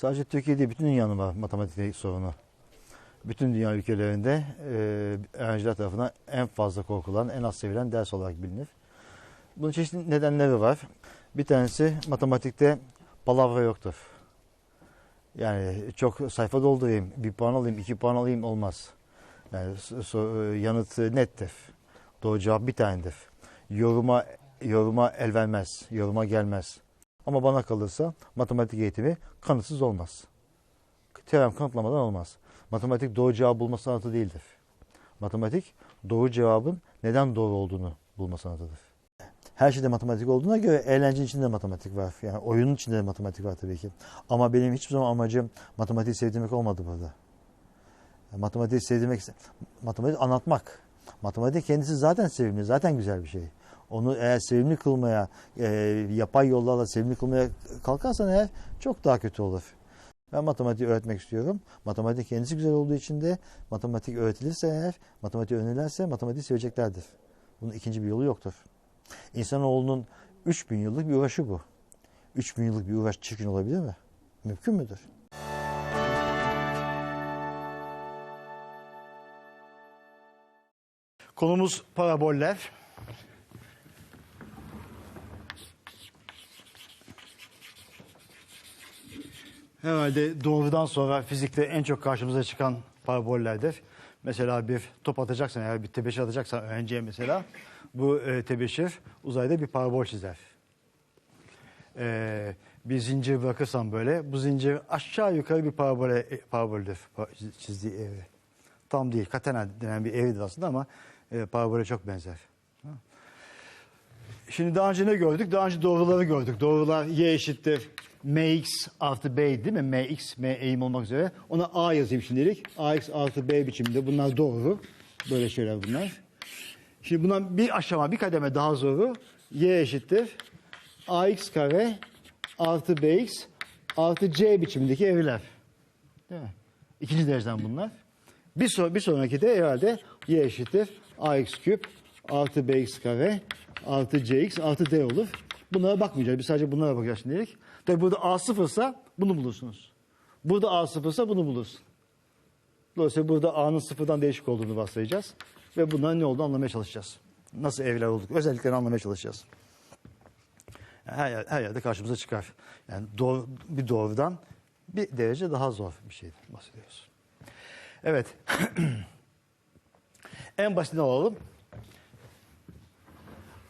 Sadece Türkiye değil, bütün dünyanın var matematik sorunu. Bütün dünya ülkelerinde e, öğrenciler tarafından en fazla korkulan, en az sevilen ders olarak bilinir. Bunun çeşitli nedenleri var. Bir tanesi matematikte palavra yoktur. Yani çok sayfa doldurayım, bir puan alayım, iki puan alayım olmaz. Yani so- yanıtı nettir. Doğru cevap bir tanedir. Yoruma yoruma el vermez, yoruma gelmez. Ama bana kalırsa matematik eğitimi kanıtsız olmaz. Teorem kanıtlamadan olmaz. Matematik doğru cevabı bulma sanatı değildir. Matematik doğru cevabın neden doğru olduğunu bulma sanatıdır. Her şeyde matematik olduğuna göre eğlencenin içinde matematik var. Yani oyunun içinde de matematik var tabii ki. Ama benim hiçbir zaman amacım matematiği sevdirmek olmadı burada. Matematiği sevdirmek, matematik anlatmak. Matematik kendisi zaten sevimli, zaten güzel bir şey. Onu eğer sevimli kılmaya, e, yapay yollarla sevimli kılmaya kalkarsan eğer çok daha kötü olur. Ben matematiği öğretmek istiyorum. Matematik kendisi güzel olduğu için de matematik öğretilirse eğer, matematik öğrenirlerse matematiği seveceklerdir. Bunun ikinci bir yolu yoktur. İnsanoğlunun 3000 yıllık bir uğraşı bu. 3000 yıllık bir uğraş çirkin olabilir mi? Mümkün müdür? Konumuz paraboller. Herhalde doğrudan sonra fizikte en çok karşımıza çıkan parabollerdir. Mesela bir top atacaksan eğer bir tebeşir atacaksan öğrenciye mesela bu e, tebeşir uzayda bir parabol çizer. E, bir zincir bırakırsan böyle bu zincir aşağı yukarı bir parabole, e, paraboldür pa- çizdiği evre. Tam değil katena denen bir evredir aslında ama e, parabole çok benzer. Şimdi daha önce ne gördük? Daha önce doğruları gördük. Doğrular y eşittir mx artı b değil mi? mx, m olmak üzere. Ona a yazayım şimdilik. ax artı b biçiminde. Bunlar doğru. Böyle şeyler bunlar. Şimdi bundan bir aşama, bir kademe daha zoru. y eşittir ax kare artı bx artı c biçimindeki evreler. Değil mi? İkinci dereceden bunlar. Bir, so bir sonraki de herhalde y eşittir ax küp artı bx kare artı cx artı d olur. Bunlara bakmayacağız. Biz sadece bunlara bakacağız şimdilik. Tabi burada a sıfırsa bunu bulursunuz. Burada a sıfırsa bunu bulursun. Dolayısıyla burada a'nın sıfırdan değişik olduğunu varsayacağız. Ve bunların ne olduğunu anlamaya çalışacağız. Nasıl evler olduk, özelliklerini anlamaya çalışacağız. Her, yer- her yerde karşımıza çıkar. Yani doğru, bir doğrudan bir derece daha zor bir şeyden bahsediyoruz. Evet. en basitini alalım.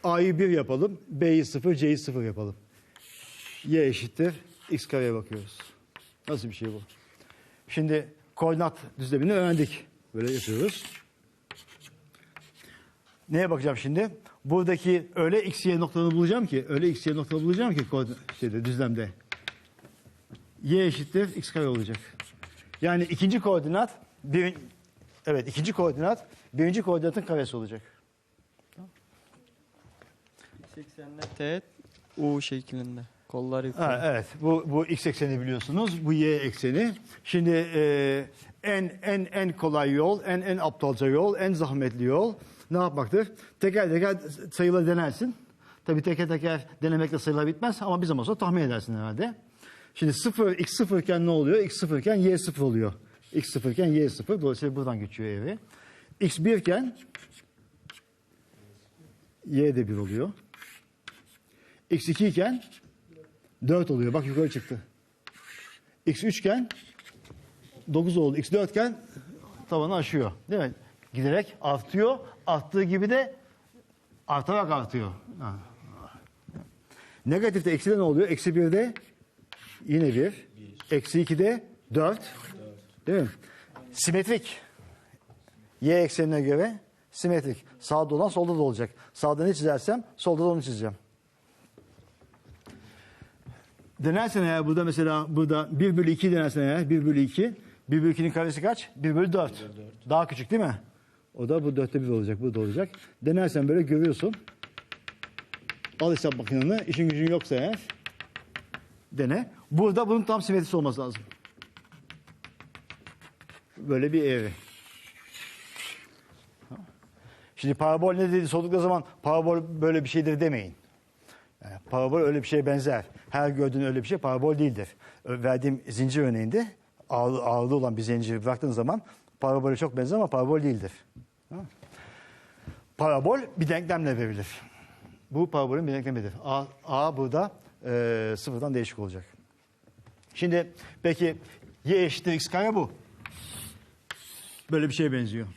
A'yı 1 yapalım. B'yi 0, C'yi 0 yapalım. Y eşittir. X kareye bakıyoruz. Nasıl bir şey bu? Şimdi koordinat düzlemini öğrendik. Böyle yapıyoruz. Neye bakacağım şimdi? Buradaki öyle x, y noktalarını bulacağım ki, öyle x, y noktalarını bulacağım ki şeyde, düzlemde. Y eşittir x kare olacak. Yani ikinci koordinat, bir, evet ikinci koordinat, birinci koordinatın karesi olacak. 80'ler teğet U şeklinde. Kollar yukarı. Ha, evet, bu, bu x ekseni biliyorsunuz, bu y ekseni. Şimdi e, en en en kolay yol, en en aptalca yol, en zahmetli yol ne yapmaktır? Teker teker sayıları denersin. Tabii teker teker denemekle sayılar bitmez ama bir zaman sonra tahmin edersin herhalde. Şimdi sıfır, x sıfır iken ne oluyor? x sıfır iken y sıfır oluyor. x sıfır iken y sıfır. Dolayısıyla buradan geçiyor evi. x bir iken y de bir oluyor. x 2 iken 4 oluyor. Bak yukarı çıktı. X 3 iken 9 oldu. X 4 iken tavanı aşıyor. Değil mi? Giderek artıyor. Arttığı gibi de artarak artıyor. Ha. Negatifte eksi de ne oluyor? Eksi 1'de yine 1. Eksi 2'de 4. Değil mi? Simetrik. Y eksenine göre simetrik. Sağda olan solda da olacak. Sağda ne çizersem solda da onu çizeceğim. Denersen eğer burada mesela burada 1 bölü 2 denersen eğer 1 bölü 2 1 bölü 2'nin karesi kaç? 1 bölü 4. Daha küçük değil mi? O da bu 4'te 1 olacak. Bu da olacak. Denersen böyle görüyorsun. Al hesap makineni. işin gücün yoksa eğer dene. Burada bunun tam simetrisi olması lazım. Böyle bir evre. Şimdi parabol ne dedi sordukları zaman parabol böyle bir şeydir demeyin. Yani parabol öyle bir şeye benzer. Her gördüğün öyle bir şey parabol değildir. Verdiğim zincir örneğinde ağırlı, ağırlığı olan bir zinciri bıraktığın zaman parabole çok benzer ama parabol değildir. Parabol bir denklemle verilir. Bu parabolün bir denklemidir. A, A burada e, sıfırdan değişik olacak. Şimdi peki y eşittir x kare bu. Böyle bir şeye benziyor.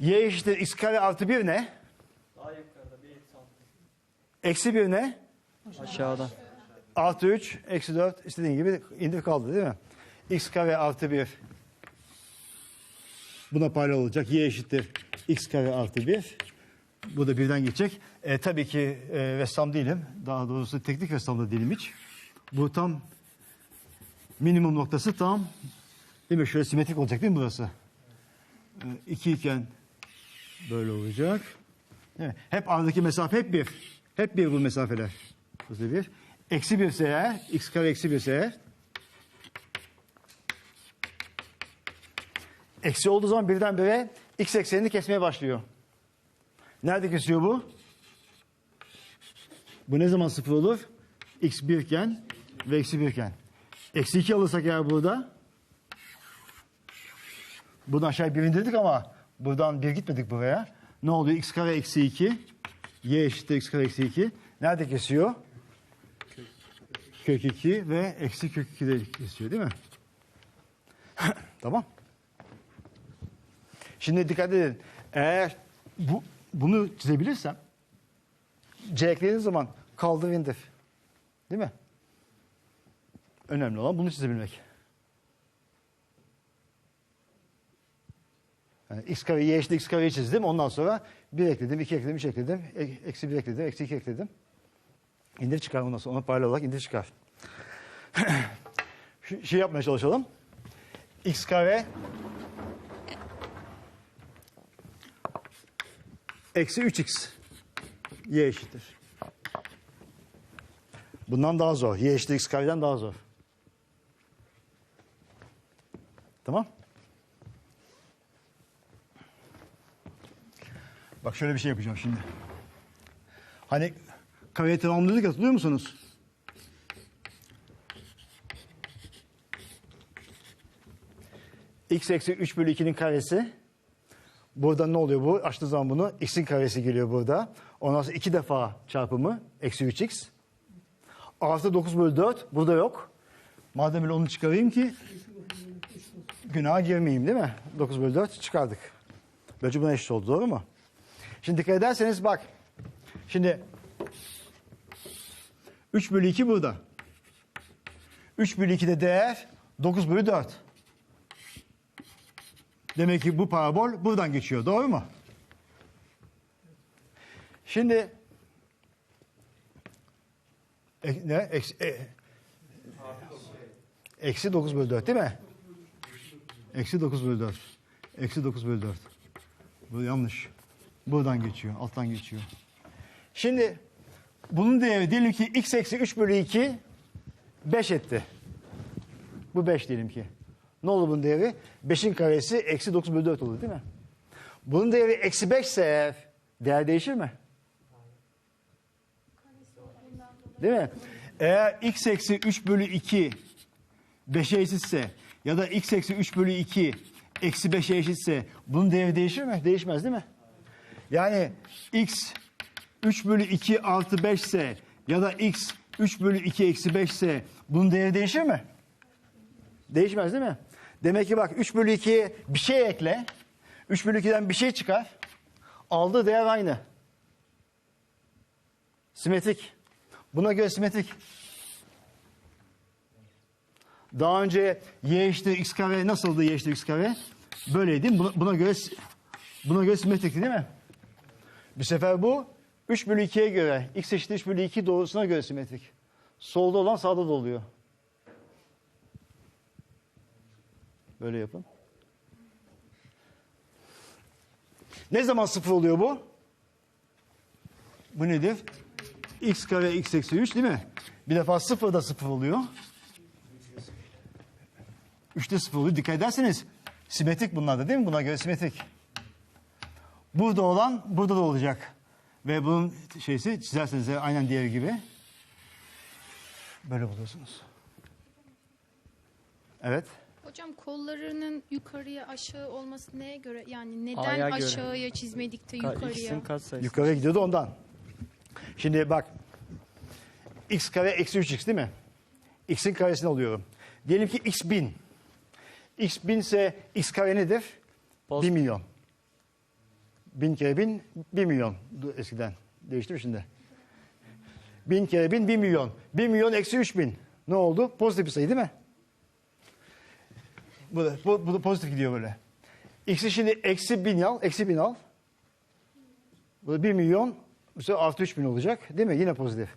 Y eşittir x kare artı 1 ne? Daha yukarıda bir eksi Eksi 1 ne? Aşağıda. Artı 3, eksi 4 istediğin gibi indir kaldı değil mi? x kare artı 1 buna paralel olacak. y eşittir x kare artı 1. Bu da birden geçecek. E, tabii ki e, ressam değilim. Daha doğrusu teknik ressam da değilim hiç. Bu tam minimum noktası tam değil mi? Şöyle simetrik olacak değil mi burası? E, iki iken böyle olacak. Mi? Hep aradaki mesafe hep bir. Hep bir bu mesafeler. Burası bir. Eksi bir ise x kare eksi bir ise eksi olduğu zaman birdenbire x eksenini kesmeye başlıyor. Nerede kesiyor bu? Bu ne zaman sıfır olur? x 1 iken ve eksi 1 iken. Eksi 2 alırsak eğer burada, buradan aşağı bir indirdik ama buradan bir gitmedik buraya. Ne oluyor? x kare eksi 2, y eşittir x kare eksi 2. Nerede kesiyor? Kök 2 ve eksi kök 2 de kesiyor değil mi? tamam. Şimdi dikkat edin. Eğer bu, bunu çizebilirsem C eklediğiniz zaman kaldır indir. Değil mi? Önemli olan bunu çizebilmek. Yani x kare y eşit x kareyi çizdim. Ondan sonra 1 ekledim, 2 ekledim, 3 ekledim. e- Eksi 1 ekledim, eksi 2 ekledim. İndir çıkar ondan sonra. Ona paralel olarak indir çıkar. Şu şey yapmaya çalışalım. x kare eksi 3x y eşittir. Bundan daha zor. Y eşittir x kareden daha zor. Tamam. Bak şöyle bir şey yapacağım şimdi. Hani kareyi tamamladık hatırlıyor musunuz? x eksi 3 bölü 2'nin karesi. Burada ne oluyor bu? Açtığı zaman bunu x'in karesi geliyor burada. Ondan sonra iki defa çarpımı eksi 3x. Artı 9 bölü 4 burada yok. Madem öyle onu çıkarayım ki günaha girmeyeyim değil mi? 9 bölü 4 çıkardık. Böylece buna eşit oldu doğru mu? Şimdi dikkat ederseniz bak. Şimdi 3 bölü 2 burada. 3 bölü 2'de değer 9 bölü 4. Demek ki bu parabol buradan geçiyor. Doğru mu? Şimdi e, ne? Eksi, e, eksi 9 bölü 4 değil mi? Eksi 9 bölü 4. Eksi 9 bölü 4. Bu yanlış. Buradan geçiyor. Alttan geçiyor. Şimdi bunun değeri diyelim ki x eksi 3 bölü 2 5 etti. Bu 5 diyelim ki. Ne oldu bunun değeri? 5'in karesi eksi 9 bölü 4 olur değil mi? Bunun değeri eksi 5 ise eğer değer değişir mi? Değil mi? Eğer x eksi 3 bölü 2 5'e eşitse ya da x eksi 3 bölü 2 eksi 5'e eşitse bunun değeri değişir mi? Değişmez değil mi? Yani x 3 bölü 2 artı 5 ise ya da x 3 bölü 2 eksi 5 ise bunun değeri değişir mi? Değişmez değil mi? Demek ki bak 3 bölü 2'ye bir şey ekle. 3 bölü 2'den bir şey çıkar. Aldığı değer aynı. Simetrik. Buna göre simetrik. Daha önce y eşittir x kare nasıldı y eşittir x kare? Böyleydi. Buna, göre buna göre simetrikti değil mi? Bir sefer bu 3 bölü 2'ye göre x eşittir 3 bölü 2 doğrusuna göre simetrik. Solda olan sağda da oluyor. Böyle yapın. Ne zaman sıfır oluyor bu? Bu nedir? x kare x eksi 3 değil mi? Bir defa sıfır da sıfır oluyor. 3'te sıfır oluyor. Dikkat ederseniz simetrik bunlar da değil mi? Buna göre simetrik. Burada olan burada da olacak. Ve bunun şeysi çizerseniz aynen diğeri gibi. Böyle buluyorsunuz. Evet. Hocam kollarının yukarıya aşağı olması neye göre? Yani neden A'ya göre. aşağıya çizmedik de Ka- yukarıya? İkisinin katsayısı. Yukarıya gidiyordu ondan. Şimdi bak. x kare eksi 3x değil mi? x'in karesini alıyorum. Diyelim ki x bin. x bin ise x kare nedir? Post- 1 milyon. Bin kere bin, 1 milyon eskiden. Değişti mi şimdi? Bin kere bin, 1 milyon. 1 milyon eksi 3 bin. Ne oldu? Pozitif bir sayı değil mi? Bu da, bu, bu da pozitif gidiyor böyle. X'i şimdi eksi bin al, eksi bin al. Bu da 1 milyon, sefer artı 3 bin olacak. Değil mi? Yine pozitif.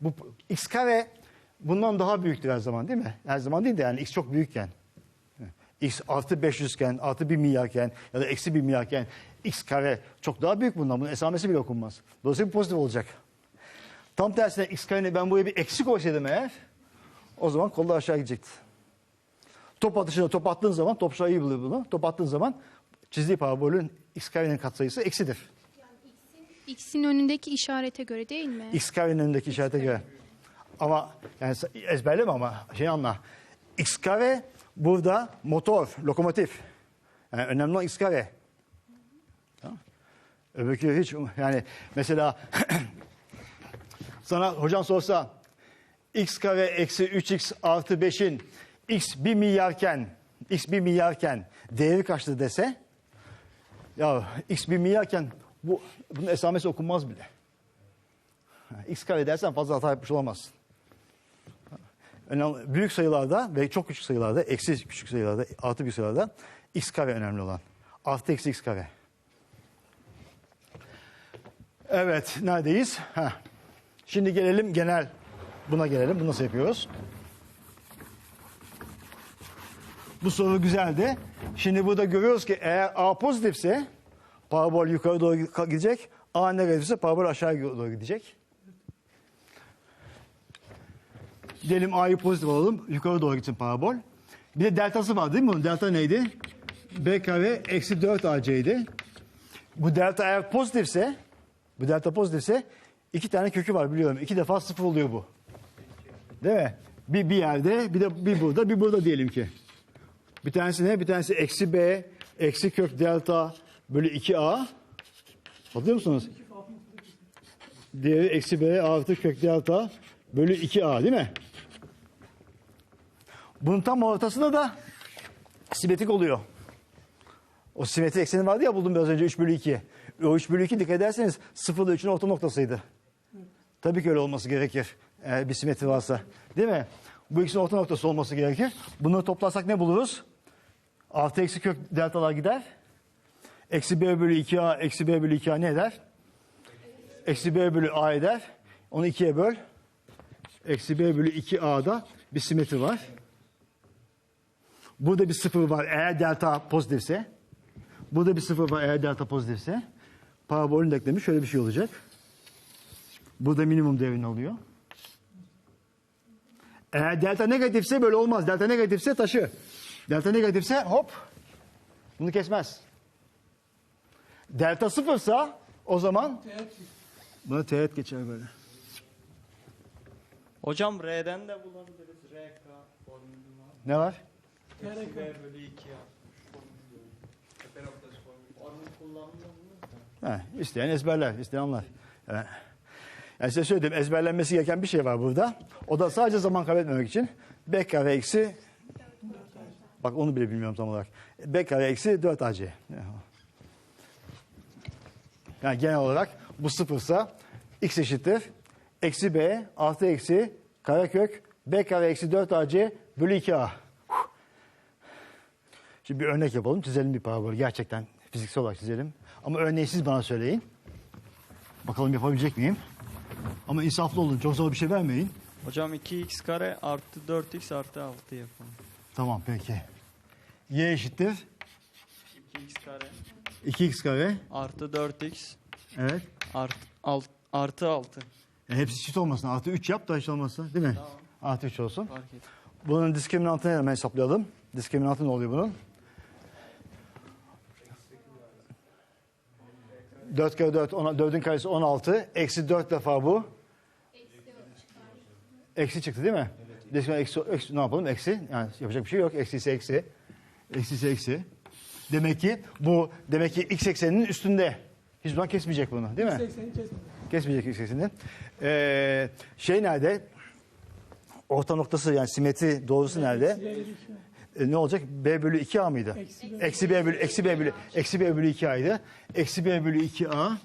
Bu x kare bundan daha büyüktür her zaman değil mi? Her zaman değil de yani x çok büyükken. x artı 500 iken, artı 1 milyarken ya da eksi 1 milyarken x kare çok daha büyük bundan. Bunun esamesi bile okunmaz. Dolayısıyla bu pozitif olacak. Tam tersine x karenin ben buraya bir eksi koysaydım eğer o zaman kollar aşağı gidecekti. Top atışında top attığın zaman top sayıyı buluyor bunu. Top attığın zaman çizdiği parabolün x karenin katsayısı eksidir. X'in önündeki işarete göre değil mi? X karenin önündeki işarete göre. Ama yani ezberleme ama şey anla. X kare burada motor, lokomotif. Yani önemli olan X kare. Öbürkü hiç yani mesela sana hocam sorsa X kare eksi 3X artı 5'in X 1 milyarken X 1 milyarken değeri kaçtı dese ya X 1 milyarken bu, bunun esamesi okunmaz bile. X kare dersen fazla hata yapmış olamazsın. Önemli, büyük sayılarda ve çok küçük sayılarda, eksi küçük sayılarda, artı büyük sayılarda x kare önemli olan. Artı eksi x kare. Evet, neredeyiz? Heh. Şimdi gelelim genel. Buna gelelim. Bunu nasıl yapıyoruz? Bu soru güzeldi. Şimdi burada görüyoruz ki eğer A pozitifse parabol yukarı doğru gidecek. A negatifse parabol aşağı doğru gidecek. Diyelim A'yı pozitif alalım. Yukarı doğru gitsin parabol. Bir de deltası var değil mi bunun? Delta neydi? B kare eksi 4 AC'ydi. Bu delta eğer pozitifse, bu delta pozitifse iki tane kökü var biliyorum. İki defa sıfır oluyor bu. Değil mi? Bir, bir yerde, bir de bir burada, bir burada diyelim ki. Bir tanesi ne? Bir tanesi eksi B, eksi kök delta bölü 2A. Hatırlıyor musunuz? Diğeri eksi B artı kök delta bölü 2A değil mi? Bunun tam ortasında da simetrik oluyor. O simetri ekseni vardı ya buldum biraz önce 3 bölü 2. O 3 bölü 2 dikkat ederseniz 0 ile 3'ün orta noktasıydı. Tabii ki öyle olması gerekir. Eğer bir simetri varsa. Değil mi? Bu ikisinin orta noktası olması gerekir. Bunları toplarsak ne buluruz? Artı eksi kök deltalar gider. Eksi b bölü 2a eksi b bölü 2a ne eder? Eksi b bölü a eder. Onu ikiye böl. Eksi b bölü 2a'da bir simetri var. Burada bir sıfır var eğer delta pozitifse. Burada bir sıfır var eğer delta pozitifse. Parabolün denklemi şöyle bir şey olacak. Burada minimum değerini alıyor. Eğer delta negatifse böyle olmaz. Delta negatifse taşı. Delta negatifse hop bunu kesmez. Delta sıfırsa o zaman buna teğet geçer böyle. Hocam R'den de bulabiliriz. RK formülü var. Ne var? B bölü 2A. Tepe noktası formülü. Formül kullanılıyor mu? Ha, isteyen ezberler, isteyen anlar. Yani size söyledim ezberlenmesi gereken bir şey var burada. O da sadece zaman kaybetmemek için b kare eksi bak onu bile bilmiyorum tam olarak. b kare eksi 4 ac. Yani genel olarak bu sıfırsa x eşittir. Eksi b artı eksi karekök b kare eksi 4 ac bölü 2a. Şimdi bir örnek yapalım. Çizelim bir parabol. Gerçekten fiziksel olarak çizelim. Ama örneği siz bana söyleyin. Bakalım yapabilecek miyim? Ama insaflı olun. Çok zor bir şey vermeyin. Hocam 2x kare artı 4x artı 6 yapalım. Tamam peki. Y eşittir. 2x kare 2x kare. artı 4x Evet. artı, alt, artı 6. E, hepsi çift olmasın. Artı 3 yap da hiç olmasın. Değil mi? Tamam. Artı 3 olsun. Fark et. Bunun diskriminantını hemen hesaplayalım. Diskriminantı ne oluyor bunun? 4 kere 4, 4'ün karesi 16. Eksi 4 defa bu. Eksi çıktı değil mi? Evet. Eksi, eksi, ne yapalım? Eksi. Yani yapacak bir şey yok. Eksi ise eksi. Eksi ise eksi. Demek ki bu demek ki x ekseninin üstünde. Hiçbir zaman kesmeyecek bunu değil mi? 80'i kesmedi. Kesmeyecek x eksenini. Ee, şey nerede? Orta noktası yani simetri doğrusu nerede? E, ne olacak? B bölü 2A mıydı? Eksi B. Eksi B bölü, eksi B bölü, eksi B bölü 2A'ydı. Eksi B bölü 2A.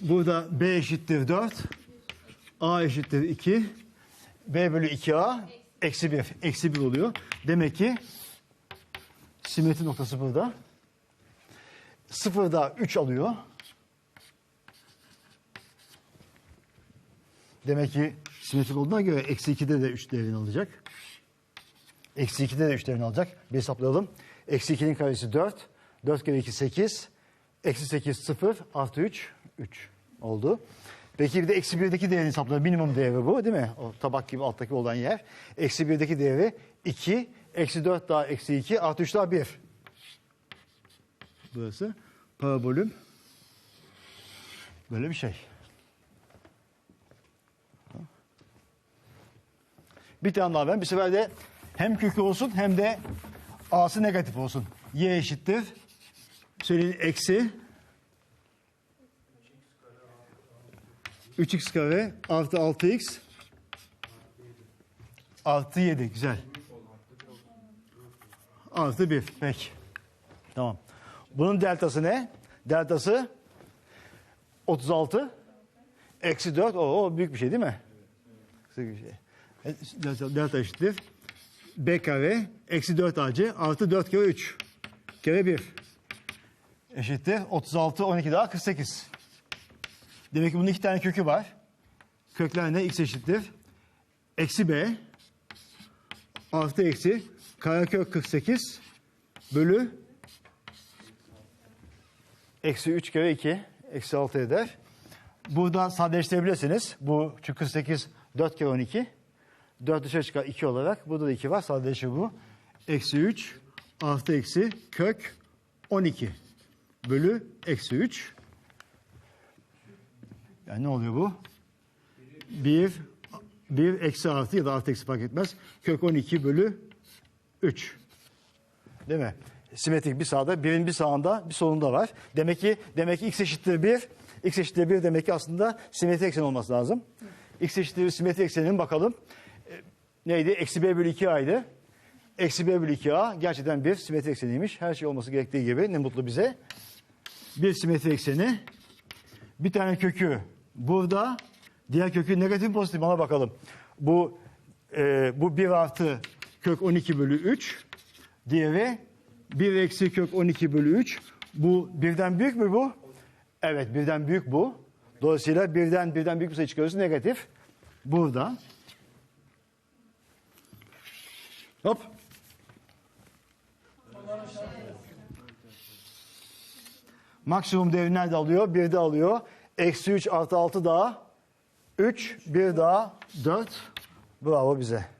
Burada B eşittir 4. A eşittir 2. B bölü 2A eksi 1. Eksi 1 oluyor. Demek ki simetri noktası burada. Sıfırda 3 alıyor. Demek ki simetrik olduğuna göre eksi 2'de de 3 değerini alacak. Eksi 2'de de 3 değerini alacak. Bir hesaplayalım. Eksi 2'nin karesi 4. 4 kere 2 8. Eksi 8 0 artı 3 3 oldu. Peki bir de eksi 1'deki değerini hesaplayalım. Minimum değeri bu değil mi? O tabak gibi alttaki olan yer. Eksi 1'deki değeri 2. Eksi 4 daha eksi 2 artı 3 daha 1. Burası parabolüm. Böyle bir şey. Bir tane daha ben. Bir sefer de hem kökü olsun hem de a'sı negatif olsun. Y eşittir. Söyleyin eksi 3x kare artı 6x artı 7. Güzel. Artı 1. Peki. Tamam. Bunun deltası ne? Deltası 36. Eksi 4. O, o büyük bir şey değil mi? Büyük bir şey. Delta, delta eşittir. B kare eksi 4 AC artı 4 kere 3 kere 1 eşittir. 36, 12 daha 48. Demek ki bunun iki tane kökü var. Kökler ne? X eşittir. Eksi B artı eksi karekök 48 bölü eksi 3 kere 2 eksi 6 eder. Buradan sadeleştirebilirsiniz. Bu çünkü 48 4 kere 12. 4 dışarı çıkar 2 olarak. Burada da 2 var. Sadeleşir bu. Eksi 3 artı eksi kök 12 bölü eksi 3. Yani ne oluyor bu? 1 1 eksi artı ya da artı eksi fark etmez. Kök 12 bölü 3. Değil mi? Simetrik bir sağda, birin bir sağında, bir solunda var. Demek ki demek ki x eşittir 1. X eşittir 1 demek ki aslında simetri eksen olması lazım. X eşittir bir simetri ekseninin bakalım. Neydi? Eksi b bölü 2a'ydı. Eksi b bölü 2a gerçekten bir simetri ekseniymiş. Her şey olması gerektiği gibi ne mutlu bize. Bir simetri ekseni. Bir tane kökü burada. Diğer kökü negatif pozitif ona bakalım. Bu e, bu 1 artı kök 12 bölü 3. Diğeri 1 eksi kök 12 bölü 3. Bu birden büyük mü bu? Evet birden büyük bu. Dolayısıyla birden birden büyük bir sayı çıkarıyoruz negatif. Burada. Hop. Maksimum değeri nerede alıyor? 1'de alıyor. Eksi 3 artı 6 daha 3, 1 daha 4. Bravo bize.